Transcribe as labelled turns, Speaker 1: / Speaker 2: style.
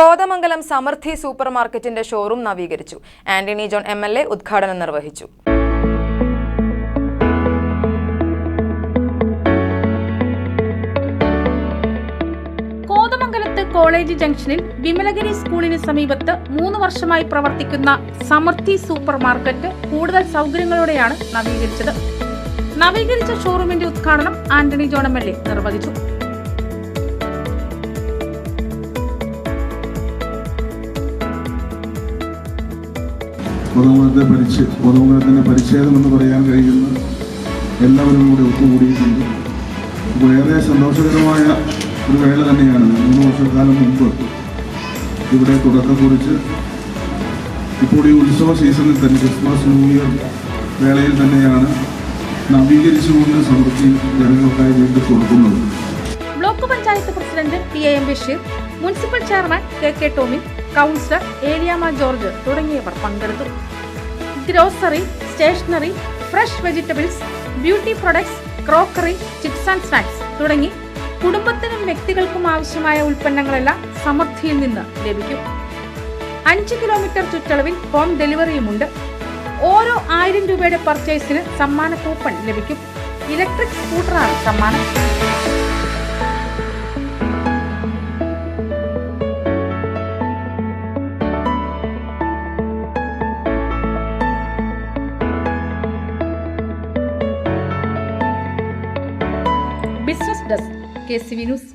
Speaker 1: കോതമംഗലം സമൃദ്ധി സൂപ്പർ മാർക്കറ്റിന്റെ showroom നവീകരിച്ചു. Antony John M L A ഉദ്ഘാടനം നിർവഹിച്ചു.
Speaker 2: കോതമംഗലത്ത് കോളേജ് ജംഗ്ഷനിൽ വിമലഗിരി സ്കൂളിന് സമീപത്ത് മൂന്ന് വർഷമായി പ്രവർത്തിക്കുന്ന സമൃദ്ധി സൂപ്പർ മാർക്കറ്റ് കൂടുതൽ സൗകര്യങ്ങളോടെയാണ് നവീകരിച്ചത്. നവീകരിച്ച ഷോറൂമിന്റെ ഉദ്ഘാടനം Antony John M L A നിർവഹിച്ചു.
Speaker 3: പൊതുമുഖത്തെ പരിച്ച് പൊതുമൂലത്തിന്റെ പരിച്ഛേദം എന്ന് പറയാൻ കഴിയുന്ന എല്ലാവരും കൂടി ഒത്തുകൂടിയിട്ടുണ്ട്. ഏറെ സന്തോഷകരമായ ഒരു വേള തന്നെയാണ് മൂന്ന് വർഷക്കാലം മുമ്പ് ഇവിടെ തുടക്കം കുറിച്ച്. ഇപ്പോൾ ഈ ഉത്സവ സീസണിൽ തന്നെ ക്രിസ്മസ് ന്യൂ ഇയർ വേളയിൽ തന്നെയാണ് നവീകരിച്ചുകൊണ്ട് സമൃദ്ധി ജനങ്ങൾക്കായി വീണ്ടും കൊടുക്കുന്നത്.
Speaker 2: Block panchayat president P A M Basheer municipal chairman K K Tomin councillor Eliyamma George തുടങ്ങിയവർ പങ്കെടുത്തു. Grocery stationery fresh vegetables beauty products crockery chips and snacks തുടങ്ങി കുടുംബത്തിനും വ്യക്തികൾക്കും ആവശ്യമായ ഉൽപ്പന്നങ്ങളെല്ലാം സമൃദ്ധിയിൽ നിന്ന് ലഭിക്കും. അഞ്ച് കിലോമീറ്റർ ചുറ്റളവിൽ ഹോം ഡെലിവറിയുമുണ്ട്. ഓരോ ആയിരം രൂപയുടെ പർച്ചേസിന് സമ്മാന കൂപ്പൺ ലഭിക്കും. ഇലക്ട്രിക് സ്കൂട്ടറാണ് സമ്മാനം. Desk K C V news